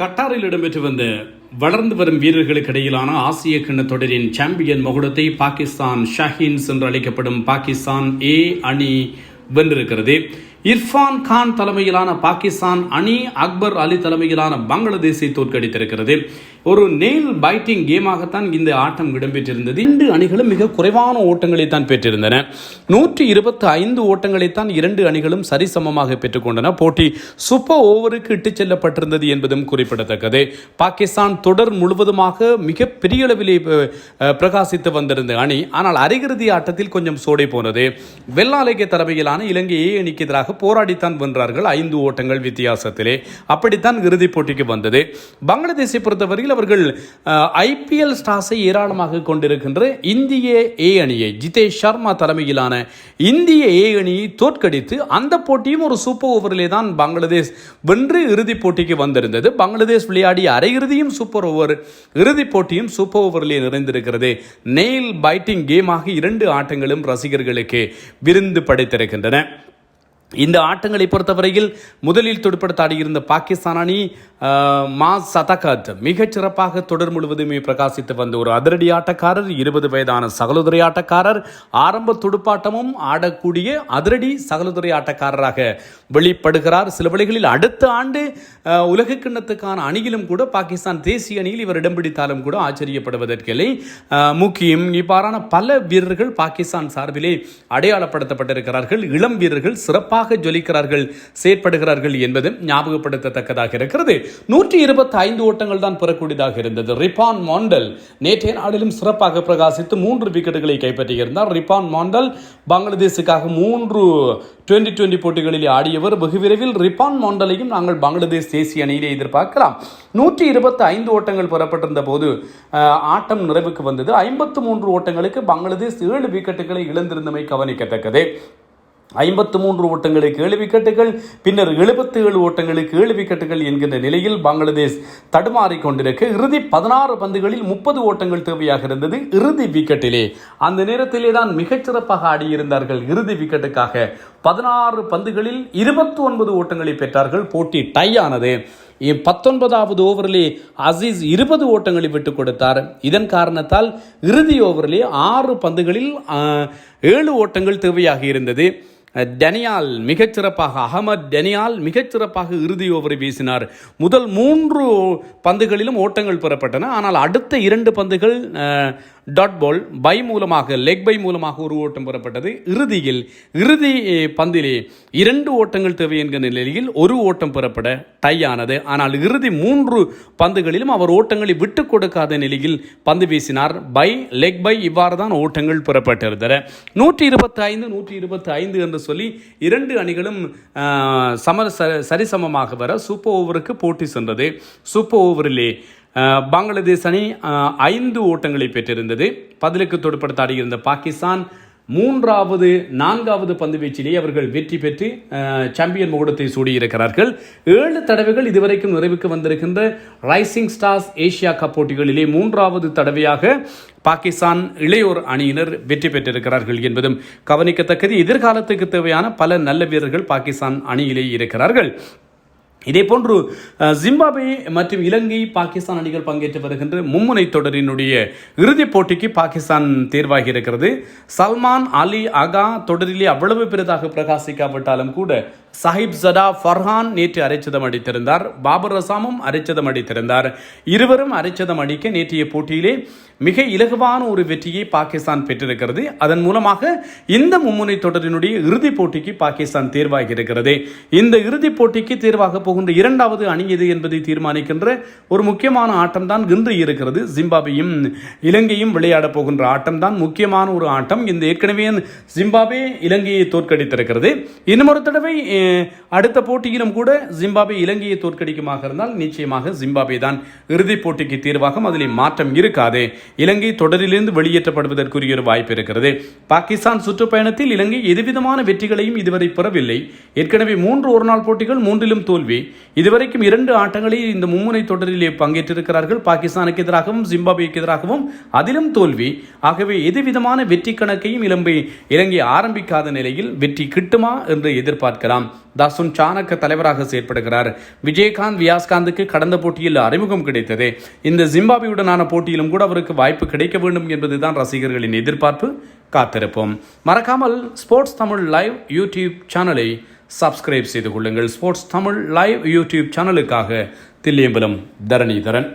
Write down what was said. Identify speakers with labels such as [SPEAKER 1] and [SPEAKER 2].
[SPEAKER 1] கட்டாரில் இடம்பெற்று வந்த வளர்ந்து வரும் வீரர்களுக்கு இடையிலான ஆசிய கிண்ண தொடரின் சாம்பியன் மகுடத்தை பாகிஸ்தான் ஷஹீன்ஸ் என்று அழைக்கப்படும் பாகிஸ்தான் ஏ அணி வென்றிருக்கிறது. இர்ஃபான் கான் தலைமையிலான பாகிஸ்தான் அணி அக்பர் அலி தலைமையிலான பங்களாதேஷை தோற்கடித்திருக்கிறது. ஒரு நெயில் பைட்டிங் கேமாகத்தான் இந்த ஆட்டம் இடம்பெற்றிருந்தது. இரண்டு அணிகளும் மிக குறைவான ஓட்டங்களை தான் பெற்றிருந்தன. நூற்றி இருபத்தி ஐந்து ஓட்டங்களைத்தான் இரண்டு அணிகளும் சரிசமமாக பெற்றுக்கொண்டன போட்டி சூப்பர் ஓவருக்கு இட்டுச் செல்லப்பட்டிருந்தது என்பதும் குறிப்பிடத்தக்கது. பாகிஸ்தான் தொடர் முழுவதுமாக மிக பெரிய அளவிலே பிரகாசித்து வந்திருந்த அணி. ஆனால் அரையிறுதி ஆட்டத்தில் கொஞ்சம் சோடை போனது. வெள்ளாலைக்கு தலைமையிலான இலங்கை ஏ அணிக்கு எதிராக போராடித்தான் வென்றார்கள் ஐந்து ஓட்டங்கள் வித்தியாசத்திலே. அப்படித்தான் இறுதிப் போட்டிக்கு வந்தது. பங்களாதேஷை பொறுத்தவரையில் அவர்கள் ஐபிஎல் ஸ்டார்ஸை ஏராளமாக கொண்டிருக்கின்ற இந்திய ஏ அணியை ஜிதேஷ் சர்மா தலைமையிலான இந்திய ஏ அணியை தோற்கடித்து அந்த போட்டியும் ஒரு சூப்பர் ஓவரிலே தான் பங்களாதேஷ் வென்று இறுதிப் போட்டிக்கு வந்திருந்தது. பங்களாதேஷ் விளையாடிய அரையிறுதியும் சூப்பர் ஓவர் இறுதிப் போட்டியும் சூப்பர் ஓவரிலே நிறைந்திருக்கிறது. நெயில் பைட்டிங் கேமாக இரண்டு ஆட்டங்களும் ரசிகர்களுக்கு விருந்து படைத்திருக்கின்றன. இந்த ஆட்டங்களை பொறுத்தவரையில் முதலில் துடுப்படுத்த ஆடியிருந்த பாகிஸ்தான் அணி மா சதகாத் மிகச்சிறப்பாக தொடர் முழுவதுமே பிரகாசித்து வந்த ஒரு அதிரடி ஆட்டக்காரர் இருபது வயதான சகலுதுரை ஆட்டக்காரர் ஆரம்ப துடுப்பாட்டமும் ஆடக்கூடிய அதிரடி சகலுதுரை ஆட்டக்காரராக வெளிப்படுகிறார். சில வழிகளில் அடுத்த ஆண்டு உலக கிண்ணத்துக்கான அணியிலும் கூட பாகிஸ்தான் தேசிய அணியில் இவர் இடம் பிடித்தாலும் கூட ஆச்சரியப்படுவதற்கில்லை. முக்கியம் இவ்வாறான பல வீரர்கள் பாகிஸ்தான் சார்பிலே அடையாளப்படுத்தப்பட்டிருக்கிறார்கள். இளம் வீரர்கள் சிறப்பாக ஜொலிக்கிறார்கள் செயற்படுகிறார்கள் என்பதும் ஞாபகப்படுத்தத்தக்கதாக இருக்கிறது. நூற்றி இருபத்தி ஐந்து ஓட்டங்கள் தான் பெறக்கூடியதாக இருந்தது. ரிப்பான் மாண்டல் நேற்றைய நாளிலும் சிறப்பாக பிரகாசித்து மூன்று விக்கெட்டுகளை கைப்பற்றியிருந்தார். ரிப்பான் மாண்டல் பங்களாதேஷுக்காக மூன்று டுவெண்டி டுவெண்டி போட்டிகளில் ஆடியவர். வெகு விரைவில் ரிப்பான் மாண்டலையும் நாங்கள் பங்களாதேஷ் தேசிய அணியிலே எதிர்பார்க்கலாம். நூற்றி இருபத்தி ஐந்து ஓட்டங்கள் பெறப்பட்டிருந்த போது ஆட்டம் நிறைவுக்கு வந்தது. ஐம்பத்து மூன்று ஓட்டங்களுக்கு பங்களாதேஷ் ஏழு விக்கெட்டுகளை இழந்திருந்தமை கவனிக்கத்தக்கது. ஐம்பத்து மூன்று ஓட்டங்களுக்கு ஏழு விக்கெட்டுகள் பின்னர் எழுபத்தி ஏழு ஓட்டங்களுக்கு ஏழு விக்கெட்டுகள் என்கின்ற நிலையில் பங்களாதேஷ் தடுமாறிக் கொண்டிருக்க. இறுதி பதினாறு பந்துகளில் முப்பது ஓட்டங்கள் தேவையாக இருந்தது. இறுதி விக்கெட்டிலே அந்த நேரத்திலே தான் மிகச்சிறப்பாக ஆடியிருந்தார்கள். இறுதி விக்கெட்டுக்காக பதினாறு பந்துகளில் இருபத்தி ஒன்பது ஓட்டங்களை பெற்றார்கள். போட்டி டை ஆனது. பத்தொன்பதாவது ஓவரிலே அசீஸ் இருபது ஓட்டங்களை விட்டுக் கொடுத்தார். இதன் காரணத்தால் இறுதி ஓவரிலே ஆறு பந்துகளில் ஏழு ஓட்டங்கள் தேவையாக இருந்தது. டெனியால் மிகச்சிறப்பாக அகமது டெனியால் மிகச்சிறப்பாக இறுதி ஓவரை வீசினார். முதல் மூன்று பந்துகளிலும் ஓட்டங்கள் பெறப்பட்டன. ஆனால் அடுத்த இரண்டு பந்துகள் டாட் பால் பை மூலமாக லெக் பை மூலமாக ஒரு ஓட்டம் பெறப்பட்டது. இறுதியில் இறுதி பந்திலே இரண்டு ஓட்டங்கள் தேவை என்கிற நிலையில் ஒரு ஓட்டம் பெறப்பட டை ஆனது. ஆனால் இறுதி மூன்று பந்துகளிலும் அவர் ஓட்டங்களை விட்டு கொடுக்காத நிலையில் பந்து வீசினார். பை லெக் பை இவ்வாறு தான் ஓட்டங்கள் பெறப்பட்டிருந்தன. நூற்றி இருபத்தி ஐந்து நூற்றி இருபத்தி ஐந்து என்று சொல்லி இரண்டு அணிகளும் சம ச- சரிசமமாக வர சூப்பர் ஓவருக்கு போட்டி சென்றது. சூப்பர் ஓவரிலே பங்களாதேஷ் அணி ஐந்து ஓட்டங்களை பெற்றிருந்தது. பதிலுக்கு தொடுப்படுத்த ஆடியிருந்த பாகிஸ்தான் மூன்றாவது நான்காவது பந்து வீச்சிலே அவர்கள் வெற்றி பெற்று சாம்பியன் முகூடத்தை சூடியிருக்கிறார்கள். ஏழு தடவைகள் இதுவரைக்கும் நிறைவுக்கு வந்திருக்கின்ற ரைசிங் ஸ்டார்ஸ் ஏஷியா கப் போட்டிகளிலே மூன்றாவது தடவையாக பாகிஸ்தான் இளையோர் அணியினர் வெற்றி பெற்றிருக்கிறார்கள் என்பதும் கவனிக்கத்தக்கது. எதிர்காலத்துக்கு தேவையான பல நல்ல வீரர்கள் பாகிஸ்தான் அணியிலே இருக்கிறார்கள். இதே போன்று அஹ், மற்றும் இலங்கை பாகிஸ்தான் அணிகள் பங்கேற்று வருகின்ற மும்முனை தொடரினுடைய இறுதிப் போட்டிக்கு பாகிஸ்தான் தேர்வாகி இருக்கிறது. சல்மான் அலி அகா தொடரிலே அவ்வளவு பெரிதாக பிரகாசிக்காவிட்டாலும் கூட சாஹிப் ஜடா ஃபர்ஹான் நேற்று அரைச்சதம் அடித்திருந்தார். பாபர் ரசாமும் அரைச்சதம் அடித்திருந்தார். இருவரும் அரைச்சதம் அடிக்க நேற்றைய போட்டியிலே மிக இலகுவான ஒரு வெற்றியை பாகிஸ்தான் பெற்றிருக்கிறது. அதன் மூலமாக இந்த மும்முனை தொடரினுடைய இறுதிப் போட்டிக்கு பாகிஸ்தான் தேர்வாகி இருக்கிறது. இந்த இறுதிப் போட்டிக்கு தேர்வாக போகின்ற இரண்டாவது அணி எது என்பதை தீர்மானிக்கின்ற ஒரு முக்கியமான ஆட்டம் தான் இன்று இருக்கிறது. ஜிம்பாப்வேயும் இலங்கையும் விளையாட போகின்ற ஆட்டம் தான் முக்கியமான ஒரு ஆட்டம். இந்த ஏற்கனவே ஜிம்பாப்வே இலங்கையை தோற்கடித்திருக்கிறது. இன்னும் ஒரு தடவை அடுத்த போட்டியிலும் கூட ஜிம்பாப்வே இலங்கையை தோற்கடிக்குமாக இருந்தால் நிச்சயமாக ஜிம்பாப்வே தான் இறுதிப் போட்டிக்கு தீர்வாகும். அதில் மாற்றம் இருக்காது. இலங்கை தொடரிலிருந்து வெளியேற்றப்படுவதற்குரிய ஒரு வாய்ப்பு இருக்கிறது. பாகிஸ்தான் சுற்றுப்பயணத்தில் இலங்கை எதுவிதமான வெற்றிகளையும் இதுவரை பெறவில்லை. ஏற்கனவே மூன்று ஒருநாள் போட்டிகள் மூன்றிலும் தோல்வி. இதுவரைக்கும் இரண்டு ஆட்டங்களில் இந்த மும்முனை தொடரிலே பங்கேற்றிருக்கிறார்கள். பாகிஸ்தானுக்கு எதிராகவும் ஜிம்பாப்வேக்கு எதிராகவும் அதிலும் தோல்வி. ஆகவே எதுவிதமான வெற்றி கணக்கையும் இலங்கை இலங்கை ஆரம்பிக்காத நிலையில் வெற்றி கிட்டுமா என்று எதிர்பார்க்கலாம். தாசுன் சாணக்க தலைவராக செயற்படுகிறார். விஜயகாந்த் வியாஸ்காந்துக்கு கடந்த போட்டியில் அறிமுகம் கிடைத்தது. இந்த ஜிம்பாபியுடனான போட்டியிலும் கூட அவருக்கு வாய்ப்பு கிடைக்க வேண்டும் என்பதுதான் ரசிகர்களின் எதிர்பார்ப்பு. காத்திருப்போம். மறக்காமல் ஸ்போர்ட்ஸ் தமிழ் லைவ் யூடியூப் சேனலை சப்ஸ்கிரைப் செய்து கொள்ளுங்கள். ஸ்போர்ட்ஸ் தமிழ் லைவ் யூடியூப் சேனலுக்காக தில்லியம்பலம் தரணிதரன்